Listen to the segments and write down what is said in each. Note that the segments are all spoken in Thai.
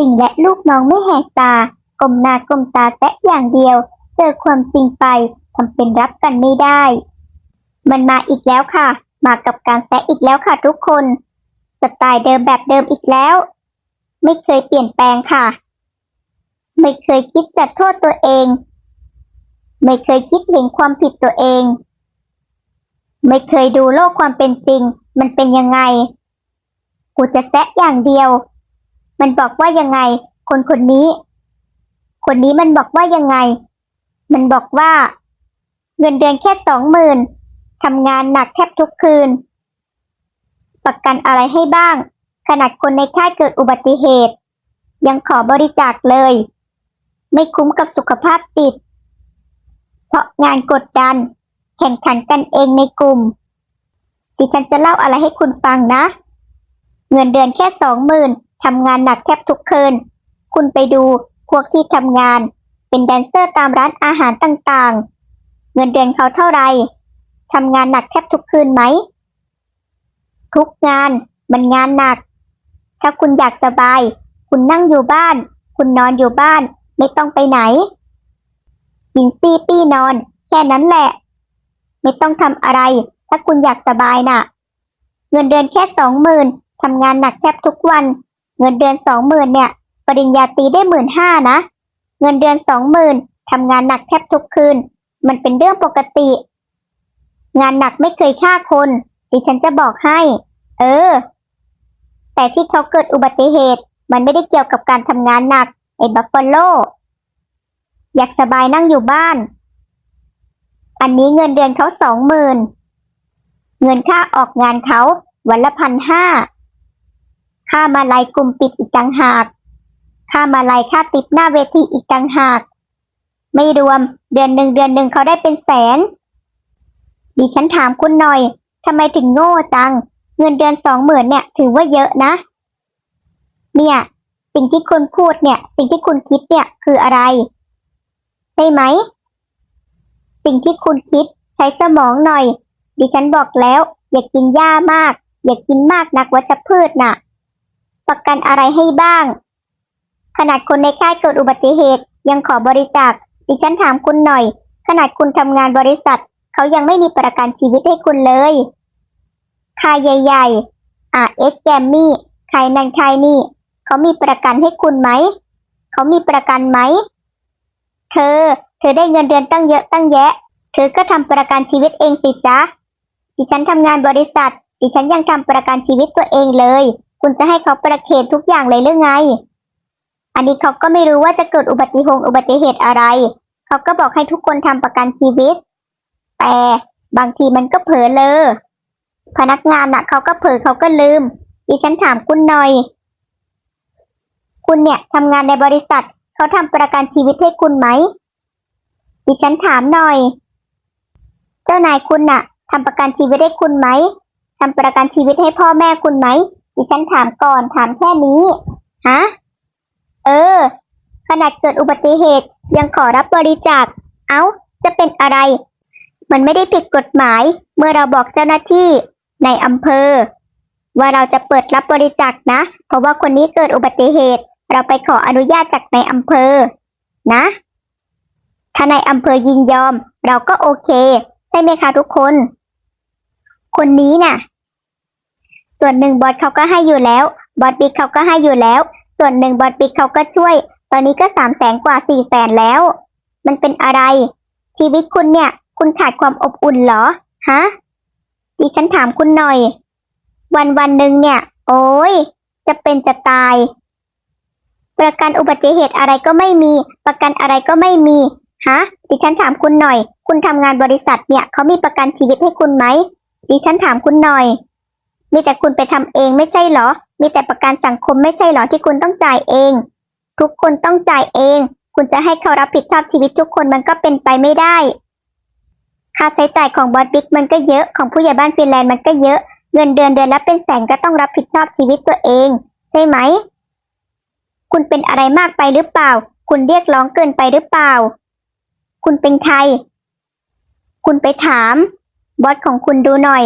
สิ่งและลูกน้องไม่แหกตากลมหน้ากลมตาแตะอย่างเดียว เจอความจริงไปทำเป็นรับกันไม่ได้ มันมาอีกแล้วค่ะ มากับการแตะอีกแล้วค่ะทุกคนสไตล์เดิมแบบเดิมอีกแล้ว ไม่เคยเปลี่ยนแปลงค่ะ ไม่เคยคิดจะโทษตัวเอง ไม่เคยคิดเห็นความผิดตัวเอง ไม่เคยดูโลกความเป็นจริง มันเป็นยังไง กูจะแซะอย่างเดียว มันบอกว่ายังไง คนคนนี้ คนนี้มันบอกว่ายังไง มันบอกว่า เงินเดือนแค่สองหมื่นทำงานหนักแทบทุกคืน ประกันอะไรให้บ้าง ขนาดคนในค่ายเกิดอุบัติเหตุ ยังขอบริจาคเลย ไม่คุ้มกับสุขภาพจิต เพราะงานกดดัน แข่งขันกันเองในกลุ่ม ดิฉันจะเล่าอะไรให้คุณฟังนะ เงินเดือนแค่สองหมื่น ทำงานหนักแทบทุกคืน คุณไปดูพวกที่ทำงาน เป็นแดนเซอร์ตามร้านอาหารต่างๆ เงินเดือนเขาเท่าไหร่ทำงานหนักแทบทุกคืนไหม ทุกงานมันงานหนัก ถ้าคุณอยากสบาย คุณนั่งอยู่บ้าน คุณนอนอยู่บ้าน ไม่ต้องไปไหนกินซี่ปี้นอน แค่นั้นแหละ ไม่ต้องทำอะไร ถ้าคุณอยากสบายน่ะ เงินเดือนแค่สองหมื่นทำงานหนักแทบทุกวัน เงินเดือนสองหมื่นเนี่ย ปริญญาตรีได้หมื่นห้านะ เงินเดือนสองหมื่นทำงานหนักแทบทุกคืน มันเป็นเรื่องปกติ งานหนักไม่เคยฆ่าคน ดิฉันจะบอกให้ เออ แต่ที่เขาเกิดอุบัติเหตุ มันไม่ได้เกี่ยวกับการทำงานหนักไอ้บัฟฟาโลอยากสบายนั่งอยู่บ้าน อันนี้เงินเดือนเขาสองหมื่น เงินค่าออกงานเขาวันละพันห้า ค่ามาลัยกลุ่มปิดอีกต่างหาก ค่ามาลัยค่าติปหน้าเวทีอีกต่างหาก ไม่รวมเดือนหนึ่งเดือนหนึ่งเขาได้เป็นแสน ดิฉันถามคุณหน่อยทำไมถึงโง่จัง เงินเดือนสองหมื่นเนี่ย ถือว่าเยอะนะ เนี่ย สิ่งที่คุณพูดเนี่ย สิ่งที่คุณคิดเนี่ยคืออะไรใช่ไหม สิ่งที่คุณคิดใช้สมองหน่อย ดิฉันบอกแล้ว อย่ากินหญ้ามาก อย่ากินมากนักวัชพืชน่ะ ประกันอะไรให้บ้าง ขนาดคนในค่ายเกิดอุบัติเหตุยังขอบริจาค ดิฉันถามคุณหน่อย ขนาดคุณทำงานบริษัท เขายังไม่มีประกันชีวิตให้คุณเลยค่ายใหญ่ๆอ่าเอสแกมมี่ใครนั่นใครนี่ เขามีประกันให้คุณไหม เขามีประกันไหม เธอ เธอได้เงินเดือนตั้งเยอะตั้งแยะ เธอก็ทำประกันชีวิตเองสิจ๊ะดิฉันทำงานบริษัท ดิฉันยังทำประกันชีวิตตัวเองเลย คุณจะให้เขาประเคนทุกอย่างเลยหรือไง อันนี้เขาก็ไม่รู้ว่าจะเกิดอุบัติเหตุอุบัติเหตุอะไร เขาก็บอกให้ทุกคนทำประกันชีวิต แต่บางทีมันก็เผลอเลอพนักงานน่ะ เขาก็เผลอเขาก็ลืม ดิฉันถามคุณหน่อย คุณเนี่ยทำงานในบริษัท เขาทำประกันชีวิตให้คุณไหม ดิฉันถามหน่อย เจ้านายคุณน่ะทำประกันชีวิตให้คุณไหมทำประกันชีวิตให้พ่อแม่คุณไหม ดิฉันถามก่อนถามแค่นี้ ฮะ เออ ขนาดเกิดอุบัติเหตุยังขอรับบริจาค เอ้า จะเป็นอะไร มันไม่ได้ผิดกฎหมาย เมื่อเราบอกเจ้าหน้าที่ในอำเภอ ว่าเราจะเปิดรับบริจาคนะ เพราะว่าคนนี้เกิดอุบัติเหตุ เราไปขออนุญาตจากในอำเภอ นะ ถ้าในอำเภอยินยอม เราก็โอเค ใช่ไหมคะทุกคน คนนี้น่ะ ส่วนหนึ่งบอสเขาก็ให้อยู่แล้ว บอสบิ๊กเขาก็ให้อยู่แล้ว ส่วนหนึ่งบอสบิ๊กเขาก็ช่วย ตอนนี้ก็สามแสนกว่าสี่แสนแล้ว มันเป็นอะไร ชีวิตคุณเนี่ย คุณขาดความอบอุ่นเหรอ ฮะ ดิฉันถามคุณหน่อย วันวันหนึ่งเนี่ย โอ้ย จะเป็นจะตาย ประกันอุบัติเหตุอะไรก็ไม่มี ประกันอะไรก็ไม่มี ฮะ ดิฉันถามคุณหน่อย คุณทำงานบริษัทเนี่ยเขามีประกันชีวิตให้คุณไหมดิฉันถามคุณหน่อย มีแต่คุณไปทำเองไม่ใช่เหรอ มีแต่ประกันสังคมไม่ใช่เหรอที่คุณต้องจ่ายเอง ทุกคนต้องจ่ายเอง คุณจะให้เขารับผิดชอบชีวิตทุกคนมันก็เป็นไปไม่ได้ ค่าใช้จ่ายของบอสบิ๊กมันก็เยอะ ของผู้ใหญ่บ้านฟินแลนด์มันก็เยอะ เงินเดือนเดือนละเป็นแสนก็ต้องรับผิดชอบชีวิตตัวเอง ใช่ไหม คุณเป็นอะไรมากไปหรือเปล่า คุณเรียกร้องเกินไปหรือเปล่า คุณเป็นใคร คุณไปถามบอสของคุณดูหน่อย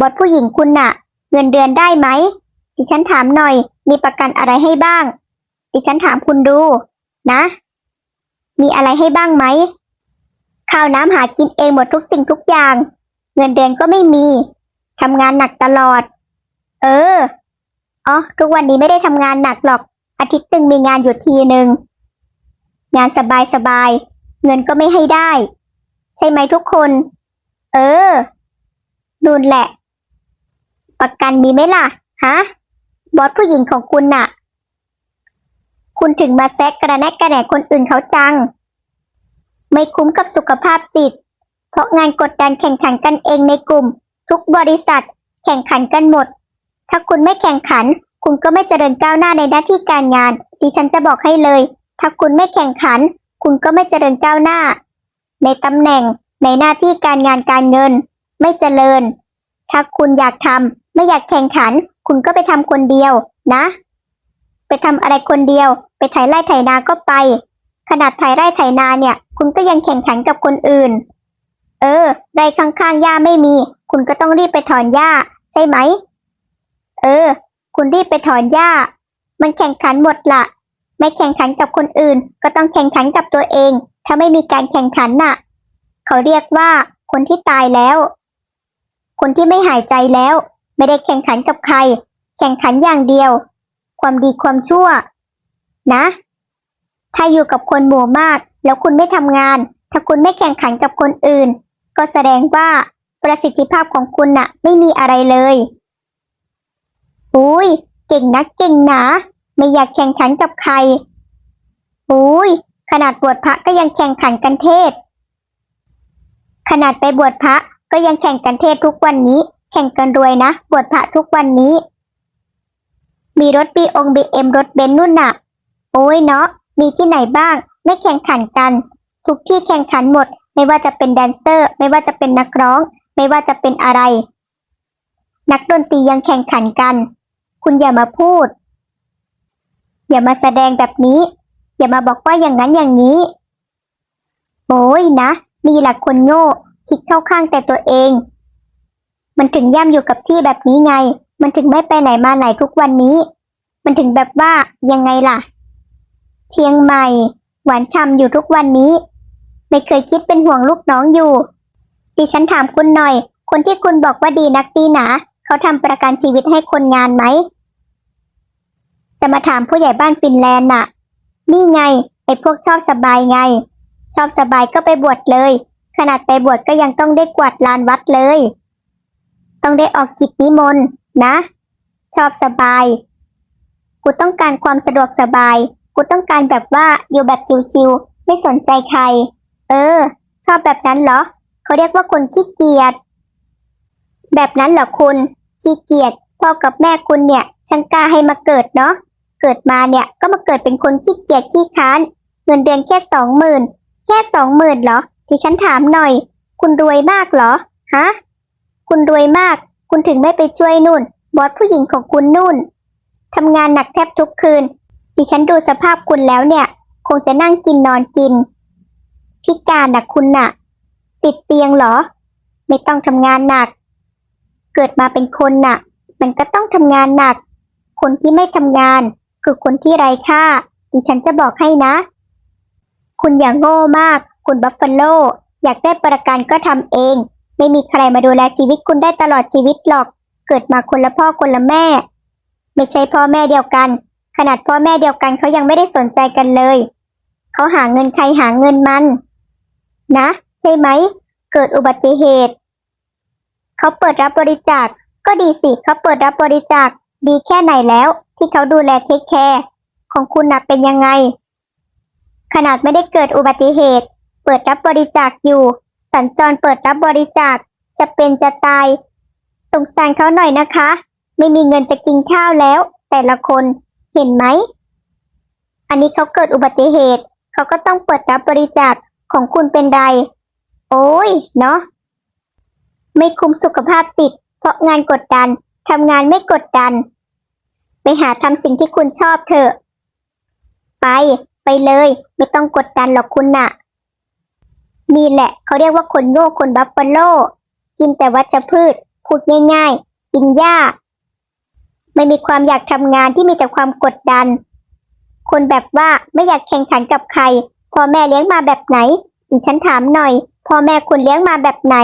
บอสผู้หญิงคุณน่ะ เงินเดือนได้ไหม ดิฉันถามหน่อย มีประกันอะไรให้บ้าง ดิฉันถามคุณดู นะ มีอะไรให้บ้างไหม ข้าวน้ำหากินเองหมดทุกสิ่งทุกอย่าง เงินเดือนก็ไม่มี ทำงานหนักตลอด เออ อ๋อ ทุกวันนี้ไม่ได้ทำงานหนักหรอก อาทิตย์หนึ่งมีงานอยู่ทีหนึ่ง งานสบายสบายๆเงินก็ไม่ให้ได้ ใช่ไหมทุกคน เออ นูนแหละ ประกันมีไหมล่ะ ฮะ บอสผู้หญิงของคุณน่ะ คุณถึงมาแซกกระแนกกระแหนกคนอื่นเขาจัง ไม่คุ้มกับสุขภาพจิต เพราะงานกดดันแข่งขันกันเองในกลุ่ม ทุกบริษัท แข่งขันกันหมด ถ้าคุณไม่แข่งขัน คุณก็ไม่เจริญก้าวหน้าในหน้าที่การงาน ดิฉันจะบอกให้เลย ถ้าคุณไม่แข่งขัน คุณก็ไม่เจริญก้าวหน้า ในตำแหน่งในหน้าที่การงานการเงิน ไม่เจริญ ถ้าคุณอยากทำ ไม่อยากแข่งขัน คุณก็ไปทำคนเดียวนะ ไปทำอะไรคนเดียว ไปไถไร่ไถนาก็ไป ขนาดไถไร่ไถนาเนี่ย คุณก็ยังแข่งขันกับคนอื่น เออ ไร่ข้างๆหญ้าไม่มี คุณก็ต้องรีบไปถอนหญ้า ใช่ไหม เออ คุณรีบไปถอนหญ้า มันแข่งขันหมดละไม่แข่งขันกับคนอื่น ก็ต้องแข่งขันกับตัวเอง ถ้าไม่มีการแข่งขันน่ะ เขาเรียกว่าคนที่ตายแล้ว คนที่ไม่หายใจแล้ว ไม่ได้แข่งขันกับใคร แข่งขันอย่างเดียว ความดีความชั่ว นะ ถ้าอยู่กับคนหมู่มาก แล้วคุณไม่ทำงาน ถ้าคุณไม่แข่งขันกับคนอื่น ก็แสดงว่าประสิทธิภาพของคุณน่ะ ไม่มีอะไรเลยอุ้ยเก่งนักเก่งนาไม่อยากแข่งขันกับใครอุ้ยขนาดบวชพระก็ยังแข่งขันกันเทศ ขนาดไปบวชพระก็ยังแข่งกันเทศทุกวันนี้ แข่งกันรวยนะ บวชพระทุกวันนี้ มีรถบีองบีเอ็มรถเบนซ์นู่นน่ะ โอ้ยเนาะ มีที่ไหนบ้าง ไม่แข่งขันกัน ทุกที่แข่งขันหมด ไม่ว่าจะเป็นแดนเซอร์ ไม่ว่าจะเป็นนักร้อง ไม่ว่าจะเป็นอะไร นักดนตรียังแข่งขันกัน คุณอย่ามาพูด อย่ามาแสดงแบบนี้ อย่ามาบอกว่าอย่างนั้นอย่างนี้ โอ้ยนะ มีหลักคนโง่ คิดเข้าข้างแต่ตัวเอง มันถึงย่ำอยู่กับที่แบบนี้ไง มันถึงไม่ไปไหนมาไหนทุกวันนี้ มันถึงแบบว่ายังไงล่ะ เชียงใหม่ หวานช่ำอยู่ทุกวันนี้ ไม่เคยคิดเป็นห่วงลูกน้องอยู่ ดิฉันถามคุณหน่อย คนที่คุณบอกว่าดีนักดีหนา เขาทำประกันชีวิตให้คนงานไหม จะมาถามผู้ใหญ่บ้านฟินแลนด์น่ะ นี่ไง ไอ้พวกชอบสบายไง ชอบสบายก็ไปบวชเลย ขนาดไปบวชก็ยังต้องได้กวาดลานวัดเลย ต้องได้ออกกิจนิมนต์นะ ชอบสบาย กูต้องการความสะดวกสบาย กูต้องการแบบว่าอยู่แบบชิวๆไม่สนใจใคร เออ ชอบแบบนั้นเหรอ เขาเรียกว่าคนขี้เกียจแบบนั้นเหรอคุณขี้เกียจพ่อกับแม่คุณเนี่ยช่างกล้าให้มาเกิดเนาะเกิดมาเนี่ยก็มาเกิดเป็นคนขี้เกียจขี้ค้าน เงินเดือนแค่สองหมื่นแค่สองหมื่นเหรอที่ฉันถามหน่อย คุณรวยมากเหรอฮะ คุณรวยมาก คุณถึงไม่ไปช่วยนุ่น บอสผู้หญิงของคุณนุ่นทำงานหนักแทบทุกคืน ดิฉันดูสภาพคุณแล้วเนี่ย คงจะนั่งกินนอนกิน พิการน่ะคุณน่ะ ติดเตียงเหรอ ไม่ต้องทำงานหนัก เกิดมาเป็นคนน่ะ มันก็ต้องทำงานหนัก คนที่ไม่ทำงาน คือคนที่ไร้ค่า ดิฉันจะบอกให้นะ คุณอย่างโง่มาก คุณบัฟฟาโลอยากได้ประกันก็ทำเอง ไม่มีใครมาดูแลชีวิตคุณได้ตลอดชีวิตหรอก เกิดมาคนละพ่อคนละแม่ ไม่ใช่พ่อแม่เดียวกัน ขนาดพ่อแม่เดียวกันเขายังไม่ได้สนใจกันเลย เขาหาเงินใครหาเงินมัน นะ ใช่ไหม เกิดอุบัติเหตุ เขาเปิดรับบริจาค ก็ดีสิเขาเปิดรับบริจาค ดีแค่ไหนแล้ว ที่เขาดูแลเทคแคร์ของคุณนะเป็นยังไง ขนาดไม่ได้เกิดอุบัติเหตุ เปิดรับบริจาคอยู่ สัญจรเปิดรับบริจาคจะเป็นจะตาย สงสารเขาหน่อยนะคะ ไม่มีเงินจะกินข้าวแล้ว แต่ละคนเห็นไหม อันนี้เขาเกิดอุบัติเหตุ เขาก็ต้องเปิดรับบริจาคของคุณเป็นไร โอ้ย เนาะไม่คุ้มสุขภาพจิต เพราะงานกดดันทำงานไม่กดดัน ไปหาทำสิ่งที่คุณชอบเถอะ ไป ไปเลย ไม่ต้องกดดันหรอกคุณน่ะ นี่แหละเขาเรียกว่าคนโง่คนบัฟฟาโลกินแต่วัชพืชพูดง่ายๆ กินหญ้า ไม่มีความอยากทำงานที่มีแต่ความกดดัน คนแบบว่าไม่อยากแข่งขันกับใครพ่อแม่เลี้ยงมาแบบไหนดิฉันถามหน่อยพ่อแม่คุณเลี้ยงมาแบบไหน